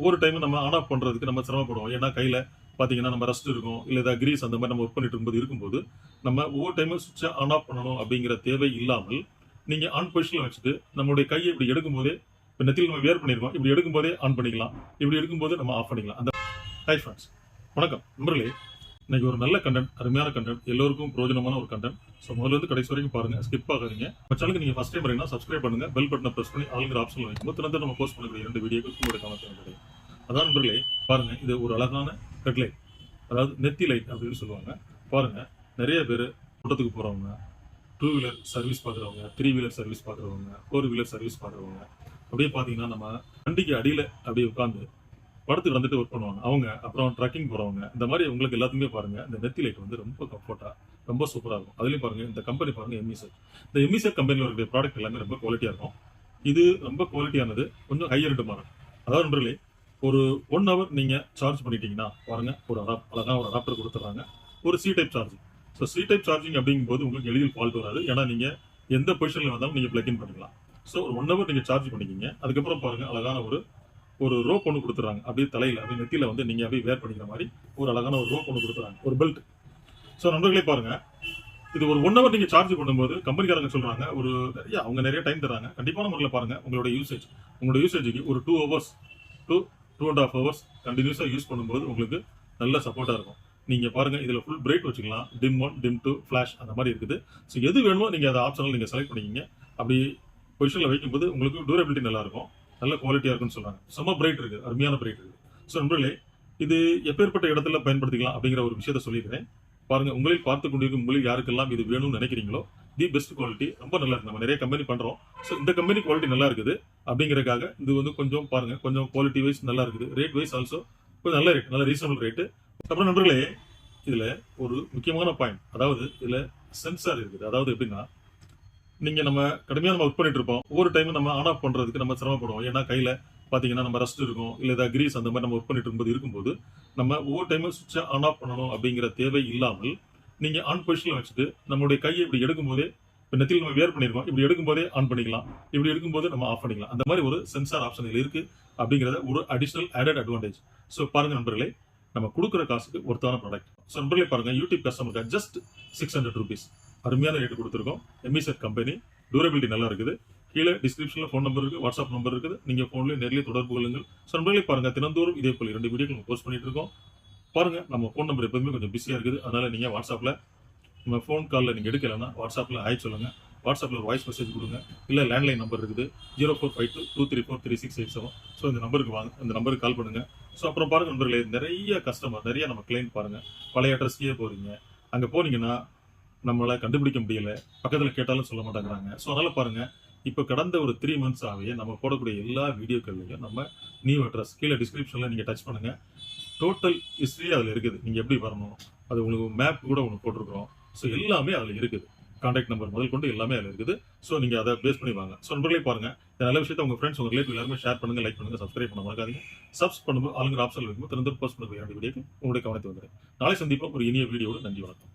ஒவ்வொரு டைமும் நம்ம ஆன் ஆஃப் பண்ணுறதுக்கு நம்ம சிரமப்படுவோம். ஏன்னா கையில் பார்த்தீங்கன்னா நம்ம ரஸ்ட் இருக்கும். இல்லை ஏதாவது கிரீஸ் அந்த மாதிரி நம்ம ஒர்க் பண்ணிட்டு இருக்கும்போது இருக்கும்போது நம்ம ஒவ்வொரு டைமும் சுவிட்சை ஆன் ஆஃப் பண்ணணும் அப்படிங்கிற தேவை இல்லாமல் நீங்க ஆன் பொசிஷனில் வச்சுட்டு நம்மளுடைய கையை இப்படி எடுக்கும்போதே இப்போ நெத்தியில் நம்ம வேர் பண்ணியிருக்கோம் இப்படி எடுக்கும்போதே ஆன் பண்ணிக்கலாம். இப்படி எடுக்கும்போது நம்ம ஆஃப் பண்ணிக்கலாம். அந்த ஹை ஃப்ரெண்ட்ஸ் வணக்கம். நம்பர்களே இன்னைக்கு ஒரு நல்ல கண்டென்ட் அருமையான கண்டென்ட் எல்லோருக்கும் பிரயோஜனமான ஒரு கண்டென்ட் ஸோ முதல்ல இருந்து கடைசி வரைக்கும் பாருங்க. ஸ்கிப் ஆகாதீங்க. நம்ம சேனலுக்கு நீங்க ஃபஸ்ட் டைம் வரீங்கன்னா சப்ஸ்கிரைப் பண்ணுங்க. பெல் பட்டனை ப்ரெஸ் பண்ணி ஆளுங்கிற ஆப்ஷன் வைக்கும்போது திறந்து நம்ம போஸ்ட் பண்ணக்கூடிய இரண்டு வீடியோக்கள் உங்களுடைய கவனத்தில் அதான் நண்பர்களே பாருங்க இது ஒரு அழகான ஹெட்லைட் அதாவது நெத்தி லைட் அப்படின்னு சொல்லுவாங்க. பாருங்க நிறைய பேர் கூட்டத்துக்கு போறவங்க டூ வீலர் சர்வீஸ் பார்க்குறவங்க த்ரீ வீலர் சர்வீஸ் பார்க்குறவங்க ஃபோர் வீலர் சர்வீஸ் பார்க்குறவங்க அப்படியே பார்த்தீங்கன்னா நம்ம வண்டிக்கு அடியில் அப்படியே உட்காந்து படுத்து வந்துட்டு ஒர்க் பண்ணுவாங்க. அவங்க அப்புறம் ட்ரக்கிங் போகிறவங்க இந்த மாதிரி உங்களுக்கு எல்லாத்துக்குமே பாருங்கள் இந்த நெத்தி லைட் வந்து ரொம்ப கம்ஃபர்ட்டாக ரொம்ப சூப்பராக இருக்கும். அதுலேயும் பாருங்கள் இந்த கம்பெனி பாருங்கள் எம்இசர் இந்த எம்இசர் கம்பெனியில் இருக்கிற ப்ராடக்ட் எல்லாமே ரொம்ப குவாலிட்டியாக இருக்கும். இது ரொம்ப குவாலிட்டியானது கொஞ்சம் ஹையர் மாறும் அதாவது நண்பர்களே ஒரு ஒன் ஹவர் நீங்கள் சார்ஜ் பண்ணிட்டீங்கன்னா பாருங்கள் ஒரு அடாப் அழகாக ஒரு அடாப்டர் கொடுத்துட்றாங்க. ஒரு C type charging so C type charging அப்படிங்கும்போது உங்களுக்கு எளிதில் ஃபால்ட் வராது. ஏன்னா நீங்கள் எந்த பொசிஷனில் வந்தாலும் நீங்கள் பிளக்இன் பண்ணிக்கலாம். ஸோ ஒரு ஒன் ஹவர் நீங்கள் சார்ஜ் பண்ணிக்கிங்க. அதுக்கப்புறம் பாருங்கள் அழகான ஒரு ஒரு ரோப் ஒன்று கொடுத்துட்றாங்க. அப்படியே தலையில் அப்படியே நெத்தியில் வந்து நீங்கள் அப்படியே வேர் பண்ணிக்கிற மாதிரி ஒரு அழகான ஒரு ரோப் ஒன்று கொடுத்துறாங்க ஒரு பெல்ட் ஸோ நண்பர்களே பாருங்கள் இது ஒரு ஒன் ஹவர் நீங்கள் சார்ஜ் பண்ணும்போது கம்பெனிக்காரங்க சொல்கிறாங்க ஒரு நிறைய அவங்க நிறைய டைம் தராங்க கண்டிப்பான முறையில் பாருங்கள் உங்களோட யூசேஜ் உங்களோட யூசேஜுக்கு ஒரு two hours two two and half hours கண்டினியூஸாக யூஸ் பண்ணும்போது உங்களுக்கு நல்ல சப்போர்ட்டாக இருக்கும். நீங்கள் பாருங்கள் இதில் ஃபுல் பிரைட் வச்சுக்கலாம். Dim one dim two flash அந்த மாதிரி இருக்குது. ஸோ எது வேணுமோ நீங்கள் அதை ஆப்ஷனில் நீங்கள் செலக்ட் பண்ணிக்கிங்க. அப்படி பொசிஷனில் வைக்கும்போது உங்களுக்கு டூரபிலிட்டி நல்லா இருக்கும். நல்ல குவாலிட்டியாக இருக்கும்னு சொல்கிறாங்க செம்ம பிரைட் இருக்குது அருமையான பிரைட் இருக்குது ஸோ நண்பர்களே இது எப்பேற்பட்ட இடத்துல பயன்படுத்திக்கலாம் அப்படிங்கிற ஒரு விஷயத்த சொல்லியிருக்கிறேன் பாருங்கள் உங்களில் பார்த்து கொண்டிருக்கும் உங்களில் யாருக்கெல்லாம் இது வேணும்னு நினைக்கிறீங்களோ தி பெஸ்ட் குவாலிட்டி ரொம்ப நல்லா இருக்கு. நம்ம நிறைய கம்பெனி பண்றோம். ஸோ இந்த கம்பெனி குவாலிட்டி நல்லா இருக்குது. அப்படிங்கறதுக்காக இது வந்து கொஞ்சம் பாருங்க. கொஞ்சம் குவாலிட்டி வைஸ் நல்லா இருக்குது. ரேட் வைஸ் ஆல்சோ கொஞ்சம் நல்ல ரேட் நல்ல ரீசனபிள் ரேட்டு அப்புறம் நண்பர்களே இதுல ஒரு முக்கியமான பாயிண்ட் அதாவது இதுல சென்சார் இருக்குது. அதாவது எப்படின்னா நீங்கள் நம்ம கடுமையாக நம்ம ஒர்க் பண்ணிட்டு இருப்போம். ஒவ்வொரு டைமும் நம்ம ஆன் ஆஃப் பண்ணுறதுக்கு நம்ம சிரமப்படுவோம். ஏன்னா கையில் பார்த்தீங்கன்னா நம்ம ரஸ்ட் இருக்கும். இல்லை ஏதாவது கிரீஸ் அந்த மாதிரி நம்ம ஒர்க் பண்ணிட்டு இருக்கும்போது இருக்கும்போது நம்ம ஒவ்வொரு டைமும் சுவிட்சை ஆன் ஆஃப் பண்ணணும் அப்படிங்கிற தேவை இல்லாமல் நீங்க ஆன் பொசிஷன்ல வச்சுட்டு நம்மளுடைய கையை இப்படி எடுக்கும்போதே இப்போ நெத்தியில் நம்ம வேர் பண்ணிருக்கோம் இப்படி எடுக்கும்போதே ஆன் பண்ணிக்கலாம். இப்படி எடுக்கும்போது நம்ம ஆஃப் பண்ணிக்கலாம். அந்த மாதிரி ஒரு சென்சார் ஆப்ஷன் இருக்குது இருக்கு ஒரு அடிஷனல் ஆடட் அட்வான்டேஜ் ஸோ பாருங்க நண்பர்களே நம்ம கொடுக்குற காசுக்கு ஒருத்தான ப்ராடக்ட் ஸோ நண்பர்களே பாருங்க யூடியூப் கஸ்டமருக்கு ஜஸ்ட் சிக்ஸ் ஹண்ட்ரட் ருபீஸ் அருமையான ரேட்டு கொடுத்துருக்கோம். எம்இசெட் கம்பெனி டூரபிலிட்டி நல்லா இருக்குது. கீழே டிஸ்கிரிப்ஷனில் ஃபோன் நம்பர் இருக்கு வாட்ஸ்அப் நம்பர் இருக்குது. நீங்க ஃபோன்லேயே நேரிலே தொடர்பு கொள்ளுங்கள். ஸோ நண்பர்களே பாருங்க தினந்தோறும் இதே போல இரண்டு வீடியோக்கள் போஸ்ட் பண்ணிட்டு இருக்கோம். பாருங்கள் நம்ம ஃபோன் நம்பர் எப்போதுமே கொஞ்சம் பிஸியாக இருக்குது. அதனால் நீங்கள் வாட்ஸ்அப்பில் நம்ம ஃபோன் காலில் நீங்கள் எடுக்கலைன்னா வாட்ஸ்அப்பில் ஹாய் சொல்லுங்கள் வாட்ஸ்அப்பில் ஒரு வாய்ஸ் மெசேஜ் கொடுங்க. இல்லை லேண்ட்லைன் நம்பர் இருக்குது. Zero four five two two three four three six eight seven so இந்த நம்பருக்கு வாங்க இந்த நம்பருக்கு கால் பண்ணுங்கள் ஸோ அப்புறம் பாருங்கள் நண்பர்களே நிறைய கஸ்டமர் நிறைய நம்ம கிளைண்ட் பாருங்கள் பழைய அட்ரஸ்க்கே போகிறீங்க அங்கே போனீங்கன்னா நம்மளை கண்டுபிடிக்க முடியல. பக்கத்தில் கேட்டாலும் சொல்ல மாட்டேங்கிறாங்க. ஸோ அதனால் பாருங்கள் இப்போ கடந்த ஒரு த்ரீ மந்த்ஸ் ஆகவே நம்ம போடக்கூடிய எல்லா வீடியோக்கள்லையும் நம்ம நியூ அட்ரஸ் கீழே டிஸ்கிரிப்ஷனில் நீங்கள் டச் பண்ணுங்கள் டோட்டல் ஹிஸ்ட்ரி அதில் இருக்குது. நீங்கள் எப்படி வரணும்? அது உங்களுக்கு மேப் கூட உங்களுக்கு போட்டிருக்கிறோம். ஸோ எல்லாமே அதில் இருக்குது. கான்டாக்ட் நம்பர் முதல் கொண்டு எல்லாமே அதில் இருக்குது. ஸோ நீங்கள் அதை பேஸ் பண்ணி வாங்க. ஸோ நண்பர்களே பாருங்கள் இந்த நல்ல விஷயத்தை உங்கள் ஃப்ரெண்ட்ஸ் உங்கள் ரிலேட்டிவ் எல்லாருமே ஷேர் பண்ணுங்கள் லைக் பண்ணுங்கள் சப்ஸ்கிரைப் பண்ண மறக்காதீங்க. சப்ஸ் பண்ணும்போது ஆளுங்கிற ஆப்ஷன் வைக்கும்போது திறந்து போஸ்ட் பண்ணுங்க. வேண்டிய வீடியோக்கு உங்களுடைய கவனத்தை வந்துடும் நாளை சந்திப்போம். ஒரு இனிய வீடியோடு நன்றி வணக்கம்.